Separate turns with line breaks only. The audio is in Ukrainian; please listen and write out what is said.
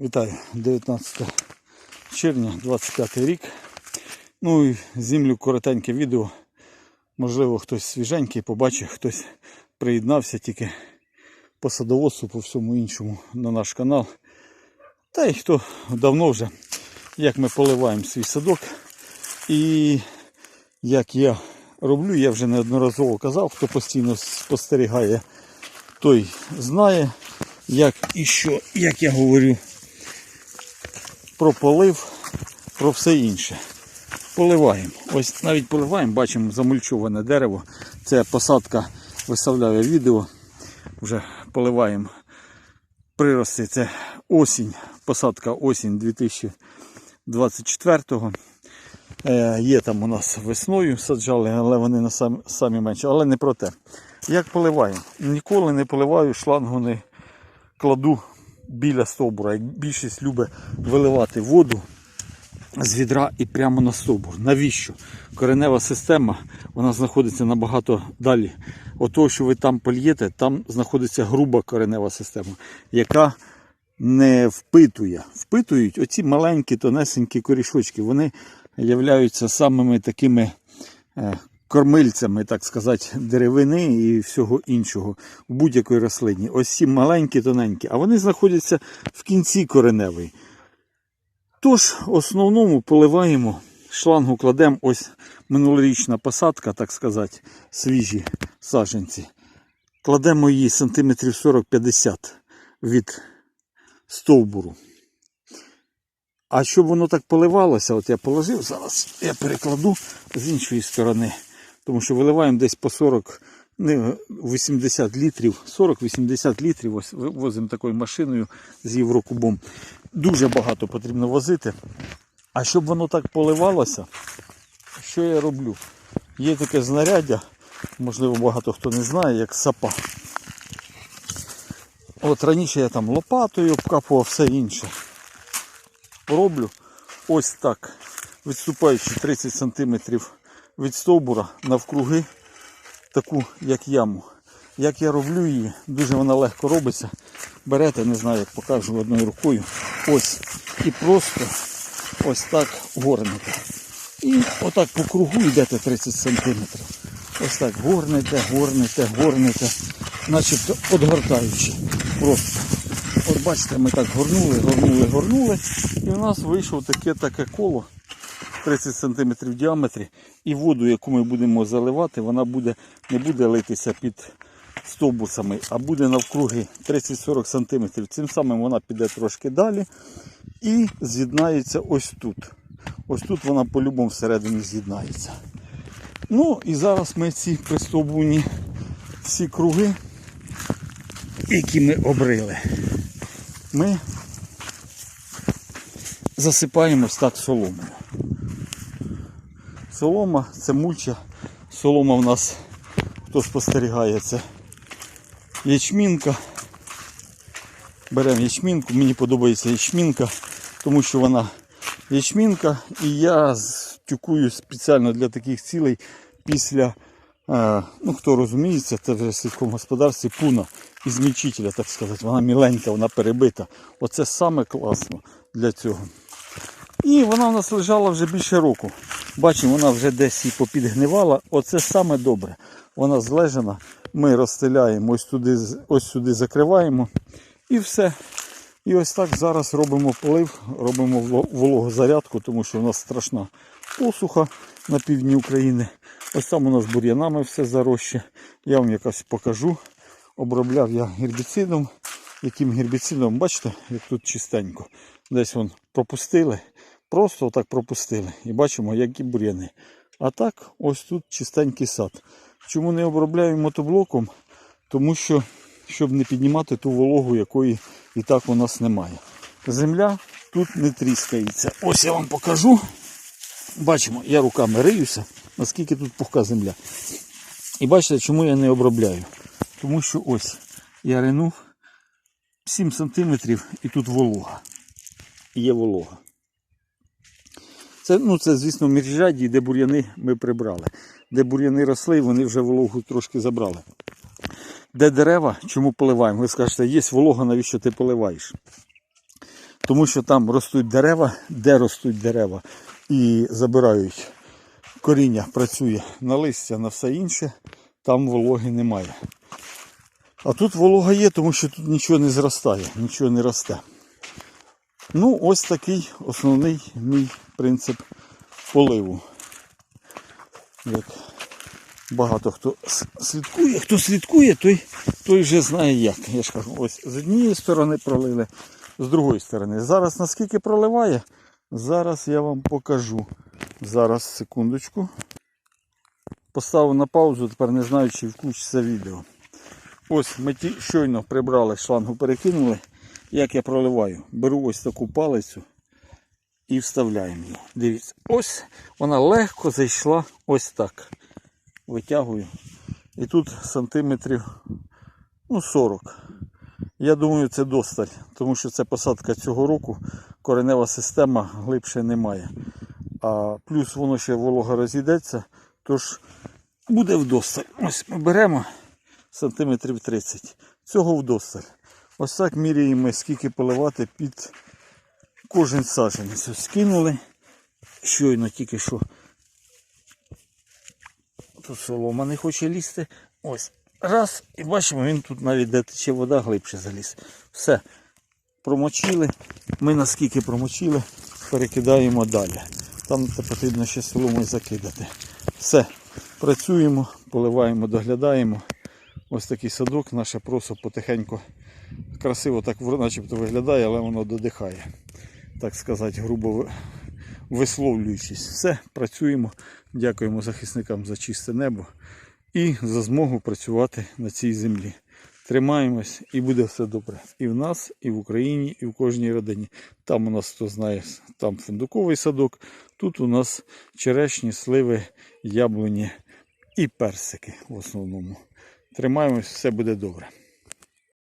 Вітаю, 19 червня, 25 рік. Ну і землю коротеньке відео. Можливо, хтось свіженький побачив, хтось приєднався тільки по садоводству, по всьому іншому на наш канал. Та й хто давно вже, як ми поливаємо свій садок. І як я роблю, я вже неодноразово казав, хто постійно спостерігає, той знає, як і що, як я говорю про полив, про все інше. Поливаємо. Ось навіть поливаємо, бачимо замульчоване дерево. Це посадка виставляю відео. Вже поливаємо прирости. Це осінь, посадка осінь 2024-го. Е, є там у нас весною саджали, але вони на самі, самі менші. Але не про те. Як поливаємо? Ніколи не поливаю, шлангу не кладу біля стовбура. Як більшість любить виливати воду з відра і прямо на стовбур. Навіщо? Коренева система вона знаходиться набагато далі. Ото, що ви там польєте, там знаходиться груба коренева система, яка не впитує. Впитують оці маленькі, тонесенькі корішочки. Вони являються самими такими е, кормильцями, так сказати, деревини і всього іншого в будь-якої рослині. Ось ці маленькі, тоненькі, а вони знаходяться в кінці кореневої. Тож, в основному поливаємо, шлангу кладемо, ось минулорічна посадка, так сказати, свіжі саджанці. Кладемо її сантиметрів 40-50 від стовбуру. А щоб воно так поливалося, от я положив, зараз я перекладу з іншої сторони. Тому що виливаємо десь по 40, не 80 літрів, 40-80 літрів. Ось возимо такою машиною з Єврокубом. Дуже багато потрібно возити. А щоб воно так поливалося, що я роблю? Є таке знаряддя, можливо, багато хто не знає, як сапа. От раніше я там лопатою обкапував все інше. Роблю ось так, відступаючи 30 см від стовбура навкруги таку як яму. Як я роблю її, дуже вона легко робиться. Берете, не знаю, як покажу одною рукою. Ось. І просто ось так горнете. І отак по кругу йдете 30 см. Ось так горнете, горнете, горнете, начебто подгортаючи. Просто. От бачите, ми так горнули, горнули, горнули. І у нас вийшло таке таке коло 30 см в діаметрі. І воду, яку ми будемо заливати, вона буде, не буде литися під стовбусами, а буде навкруги 30-40 см. Цим самим вона піде трошки далі і з'єднається ось тут. Ось тут вона по-любому всередині з'єднається. Ну і зараз ми ці пристовбуні всі круги, які ми обрили, ми засипаємо так соломою. Солома це мульча. Солома в нас, хто спостерігає, це ячмінка. Беремо ячмінку, мені подобається ячмінка, тому що вона ячмінка і я тюкую спеціально для таких цілей після, е, ну хто розуміється, це вже в сільському господарстві пуна із мільчителя, так сказати. Вона міленька, вона перебита. Оце саме класно для цього. І вона в нас лежала вже більше року. Бачимо, вона вже десь і попідгнивала. Оце саме добре. Вона злежена. Ми розстеляємо, ось туди, ось сюди закриваємо. І все. І ось так зараз робимо полив, робимо вологозарядку, тому що у нас страшна посуха на півдні України. Ось там у нас бур'янами все зароща. Я вам якось покажу. Обробляв я гербіцидом. Яким гербіцидом, бачите, як тут чистенько. Десь вон пропустили. Просто отак пропустили. І бачимо, які бур'яни. А так, ось тут чистенький сад. Чому не обробляю мотоблоком? Тому що, щоб не піднімати ту вологу, якої і так у нас немає. Земля тут не тріскається. Ось я вам покажу. Бачимо, я руками риюся, наскільки тут пухка земля. І бачите, чому я не обробляю? Тому що ось я ринув 7 см і тут волога. Є волога. Це, ну, це, звісно, в міжряді, де бур'яни ми прибрали. Де бур'яни росли, вони вже вологу трошки забрали. Де дерева, чому поливаємо? Ви скажете, є волога, навіщо ти поливаєш? Тому що там ростуть дерева, де ростуть дерева, і забирають коріння, працює на листя, на все інше, там вологи немає. А тут волога є, тому що тут нічого не зростає, нічого не росте. Ну, ось такий основний мій принцип поливу. Як багато хто слідкує, хто слідкує, той, той вже знає як. Я ж кажу, ось з однієї сторони пролили, з другої сторони. Зараз наскільки проливає, зараз я вам покажу. Зараз, секундочку. Поставив на паузу, тепер не знаю, чи включиться відео. Ось ми ті щойно прибрали шлангу, перекинули. Як я проливаю? Беру ось таку палицю і вставляємо її. Дивіться, ось вона легко зайшла ось так. Витягую. І тут сантиметрів ну, 40. Я думаю, це досталь, тому що це посадка цього року, коренева система глибше немає. А плюс воно ще волога розійдеться, тож буде вдосталь. Ось ми беремо сантиметрів 30. Цього вдосталь. Ось так міряємо, скільки поливати під кожен саджанець. Скинули. Щойно тільки що. Тут солома не хоче лізти. Ось. Раз. І бачимо, він тут навіть де тече вода глибше заліз. Все. Промочили. Ми наскільки промочили, перекидаємо далі. Там потрібно ще соломою закидати. Все. Працюємо, поливаємо, доглядаємо. Ось такий садок, наше просо потихеньку красиво так начебто виглядає, але воно додихає. Так сказати, грубо висловлюючись. Все, працюємо. Дякуємо захисникам за чисте небо і за змогу працювати на цій землі. Тримаємось і буде все добре. І в нас, і в Україні, і в кожній родині. Там у нас, хто знає, там фундуковий садок, тут у нас черешні, сливи, яблуні і персики в основному. Тримаємось, все буде добре.